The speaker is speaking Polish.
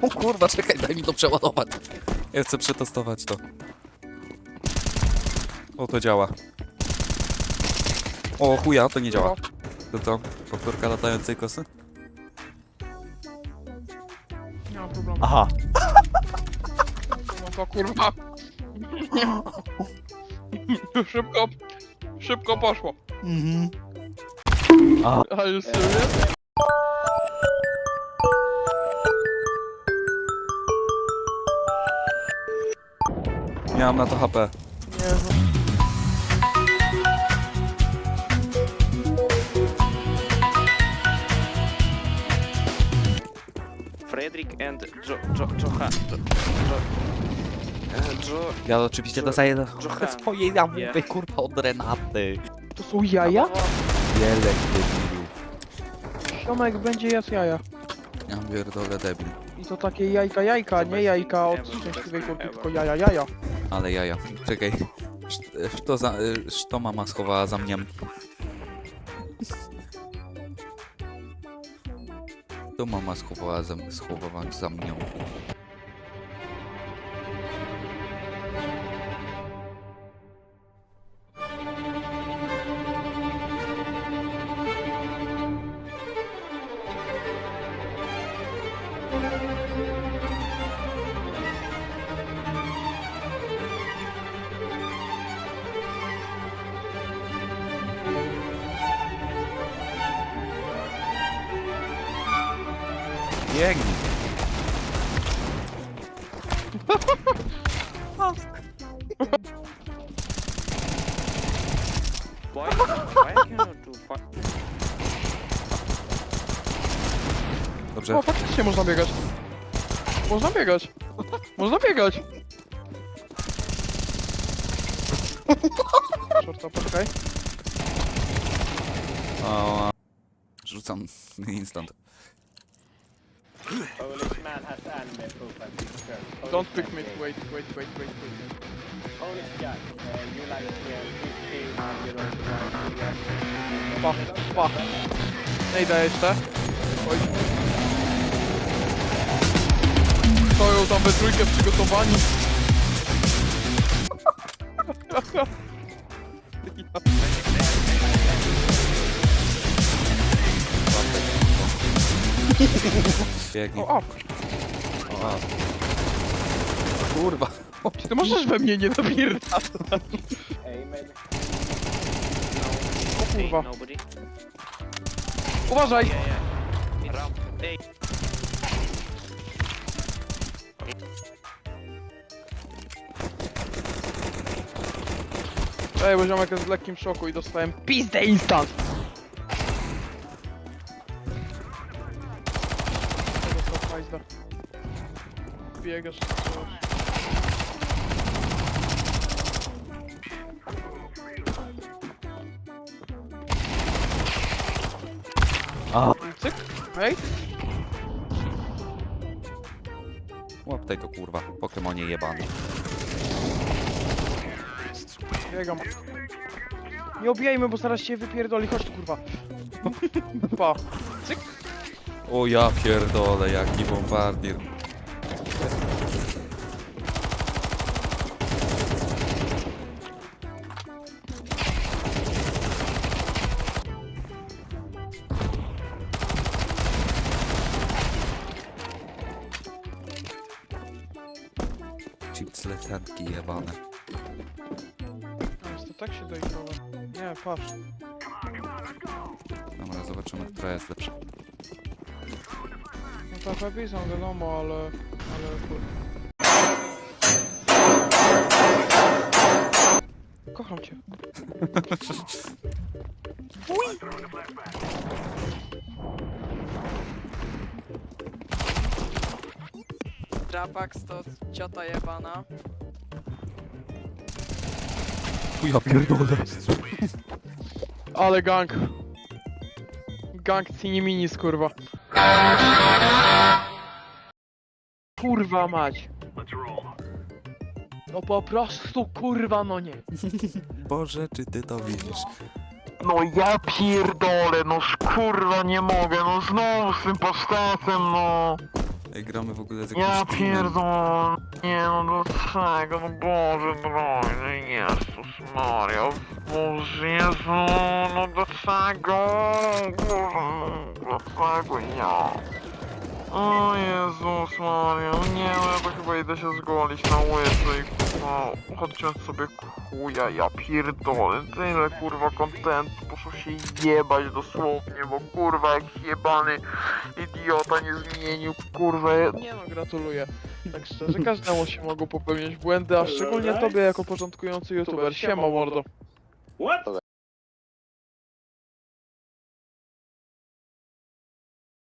O kurwa, czekaj, daj mi to przeładować. Ja chcę przetestować to. O, to działa. O, chuja, to nie działa. To co? Powtórka latającej kosy? Nie ma problemu. Aha. No to kurwa. szybko, szybko poszło. Mhm. Are you serious? Miałem na to HP. Jezu. Fredrik and Jo... Jo... Joha... Jo... Jo... e, Jo... Ja oczywiście dostaję Trochę. swoje jamupy, Nie. kurwa, od Renaty. To są jaja? Jelek debilu. Siomek będzie jadł jaja. Ja pierdolę debil. I to takie jajka jajka, nie jajka od szczęśliwej kurki, tylko jaja jaja. Ale jaja. Czekaj. To za... To mama schowała za mnie. To mama schowała za, schowała za mną. Biegnij. Why... Why I cannot do fuck... Dobrze. O, faktycznie można biegać. Można biegać. Można biegać. Shorta, poczekaj. O, rzucam instant. Polish man has anime proof and picture. Polish Don't pick man me. says, Wait, wait, wait, wait, wait. Polish guy, uh, you like uh, 15 euros to Pa, pa. Nie jeszcze. Oj. Stoją tam we trójkę przygotowani. Biegnij. O, a, O, a. Kurwa. czy ty możesz we mnie nie maybe. O kurwa. Nobody. Uważaj! Ramp. Hey. Ej, bo ziomek jest w lekkim szoku i dostałem pizdę instant! Pajzda. Biegasz czy coś. Ah. Cyk, hej. Łap tego kurwa. Pokemonie jebany. Biegam. Nie obijajmy, bo zaraz się wypierdoli. Chodź tu, kurwa. Pa. O ja pierdolę, jaki bombardier. Chips letanki jebane. Jest to tak się doigrowa. Nie, patrz. Dobra, zobaczymy, która jest lepsza. Pepi są wiadomo, ale... ale kur... Kocham cię. Drapax to ciota jebana. O ja pierdolę. Ale gang. Gang cini minis, kurwa. Kurwa mać. No po prostu kurwa no nie. Boże, czy ty to widzisz? No ja pierdolę, no kurwa nie mogę, no znowu z tym postacem, no. Ej, gramy w ogóle z jakimś Ja teamem. pierdolę, nie no dlaczego, no Boże drogi, Jezus Maria, Boże Jezu, no dlaczego, Boże, dlaczego ja? O Jezus Maria, no nie no ja to chyba idę się zgolić na łyso i kurwa, odciąć sobie chuja, ja pierdolę, tyle kurwa kontentu, muszę się jebać dosłownie, bo kurwa jak jebany idiota nie zmienił, kurwa, Nie no, gratuluję. Tak szczerze, każdemu się mogą popełniać błędy, a szczególnie tobie jako początkujący youtuber. Siema mordo. What?